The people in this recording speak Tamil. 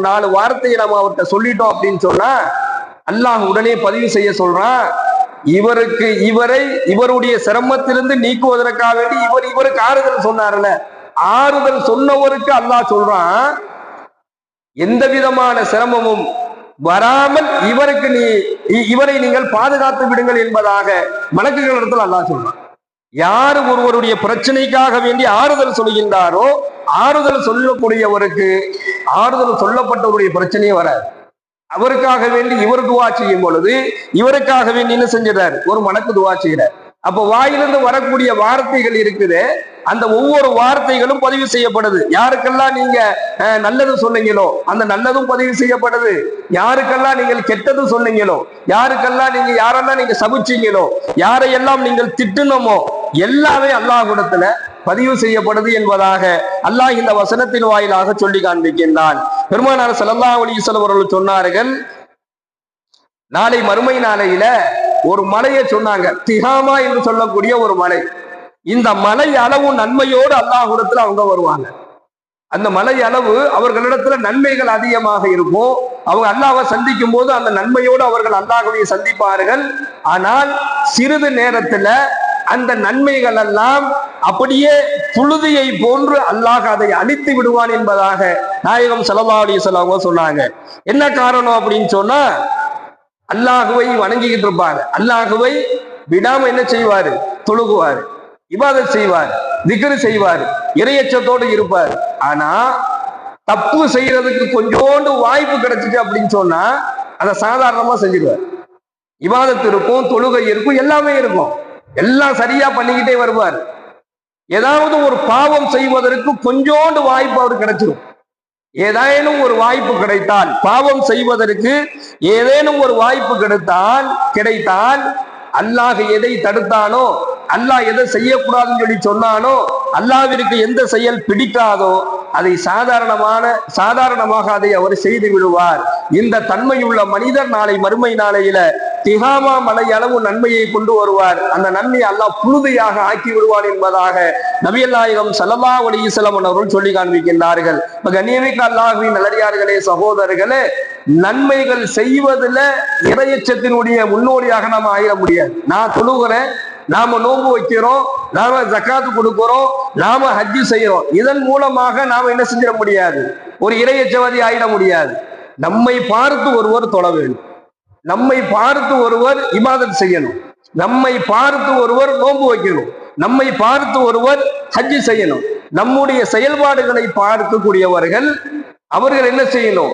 நாலு வார்த்தையை நம்ம அவர்கிட்ட சொல்லிட்டோம் அப்படின்னு சொன்னா அல்லாஹ் உடனே பதிவு செய்ய சொல்றான் இவருக்கு இவரை இவருடைய சிரமத்திலிருந்து நீக்குவதற்காக வேண்டி இவர் இவருக்கு ஆறுதல் சொன்னார்ல. ஆறுதல் சொன்னவருக்கு அல்லாஹ் சொல்றான் எந்த விதமான சிரமமும் வராமல் இவருக்கு நீ இவரை நீங்கள் பாதுகாத்து விடுங்கள் என்பதாக மலக்குகள் இடத்துல அல்லாஹ் சொல்றான். யார் ஒருவருடைய பிரச்சனைக்காக வேண்டி ஆறுதல் சொல்கின்றாரோ ஆறுதல் சொல்லக்கூடியவருக்கு ஆறுதல் சொல்லப்பட்டவருடைய பிரச்சனையே வராது. அவருக்காக வேண்டி இவர் துவா செய்யும் பொழுது இவருக்காக வேண்டி என்ன செஞ்சிடறாரு? ஒரு மனக்கு துவா செய்கிறார். அப்ப வாயிலிருந்து வரக்கூடிய வார்த்தைகள் இருக்குது. அந்த ஒவ்வொரு வார்த்தைகளும் பதிவு செய்யப்படுது. யாருக்கெல்லாம் நீங்க நல்லது சொன்னீங்களோ அந்த நல்லதும் பதிவு செய்யப்படுது. யாருக்கெல்லாம் நீங்கள் கெட்டது சொன்னீங்களோ யாருக்கெல்லாம் நீங்க யாரெல்லாம் நீங்க சபிச்சீங்களோ யாரையெல்லாம் நீங்கள் திட்டுனமோ எல்லாமே அல்லாஹ்விடத்துல பதிவு செய்யப்படுது என்பதாக அல்லாஹ் இந்த வசனத்தின் வாயிலாக சொல்லி காண்பிக்கின்றான். பெருமானார் ஸல்லல்லாஹு அலைஹி அவர்கள் சொன்னார்கள் நாளை மறுமை நாளையில ஒரு மலையை சொன்னாங்க திகாமா என்று சொல்லக்கூடிய ஒரு மலை. இந்த மலை அளவு நன்மையோடு அல்லாஹுடத்துல அவங்க வருவாங்க. அந்த மலை அளவு அவர்களிடத்துல நன்மைகள் அதிகமாக இருக்கும். அவங்க அல்லாவை சந்திக்கும் போது அந்த நன்மையோடு அவர்கள் அல்லாஹுவை சந்திப்பார்கள். ஆனால் சிறிது நேரத்துல அந்த நன்மைகள் எல்லாம் அப்படியே புழுதியை போன்று அல்லாஹ் அதை அழித்து விடுவான் என்பதாக நாயகம் ஸல்லல்லாஹு அலி சொல்லாவோ சொன்னாங்க. என்ன காரணம் அப்படின்னு சொன்னா அல்லாஹுவை வணங்கிக்கிட்டு இருப்பாங்க அல்லாஹுவை விடாம என்ன செய்வாரு? தொழுகுவாரு. இவாதம் செய்வார். திக்ரு செய்வார். இரையச்சத்தோடு இருப்பார். ஆனா தப்பு செய்யறதுக்கு கொஞ்சோண்டு வாய்ப்பு கிடைச்சிச்சு அப்படின்னு சொன்னா அதை சாதாரணமா செஞ்சிருவார். இவாதத்து இருக்கும் தொழுகை இருக்கும் எல்லாமே இருக்கும். எல்லாம் சரியா பண்ணிக்கிட்டே வருவார். ஏதாவது ஒரு பாவம் செய்வதற்கு கொஞ்சோண்டு வாய்ப்பு அவர் கிடைச்சிடும் ஏதேனும் ஒரு வாய்ப்பு கிடைத்தால் பாவம் செய்வதற்கு ஏதேனும் ஒரு வாய்ப்பு கிடைத்தால் கிடைத்தால் அல்லாஹ் எதை தடுத்தானோ அல்லாஹ் எதை செய்யக்கூடாதுன்னு சொல்லி சொன்னானோ அல்லாவிற்கு எந்த செயல் பிடிக்காதோ அதை சாதாரணமான சாதாரணமாக அதை அவர் செய்து விடுவார். இந்த தன்மையுள்ள மனிதர் நாளை மறுமை நாளையில திகாமா மலை அளவு நன்மையை கொண்டு வருவார். அந்த நன்மையை அல்லாஹ் புழுதியாக ஆக்கி விடுவார் என்பதாக நபியல்லாயகம் நாயகம் சல்லல்லா அலிசலம் அவர்கள் சொல்லி காண்பிக்கின்றார்கள். இப்ப கண்ணியமிக்க அல்லாஹுவின் நல்லடியார்களே சகோதரர்களே நன்மைகள் செய்வதில் இறையச்சத்தினுடைய முன்னோடியாக நாம் ஆயிட முடியாது. நான் தொழுகிறேன் நாம நோன்பு வைக்கிறோம் நாம ஜக்காத்து கொடுக்கிறோம் நாம ஹஜ்ஜு செய்யறோம் இதன் மூலமாக நாம என்ன செஞ்சிட முடியாது? ஒரு இறையச்சவாதி ஆயிட முடியாது. நம்மை பார்த்து ஒருவர் தொழ வேண்டும். நம்மை பார்த்து ஒருவர் இபாதத் செய்யணும். நம்மை பார்த்து ஒருவர் நோன்பு வைக்கணும். நம்மை பார்த்து ஒருவர் ஹஜ்ஜு செய்யணும். நம்முடைய செயல்பாடுகளை பார்க்கக்கூடியவர்கள் அவர்கள் என்ன செய்யணும்?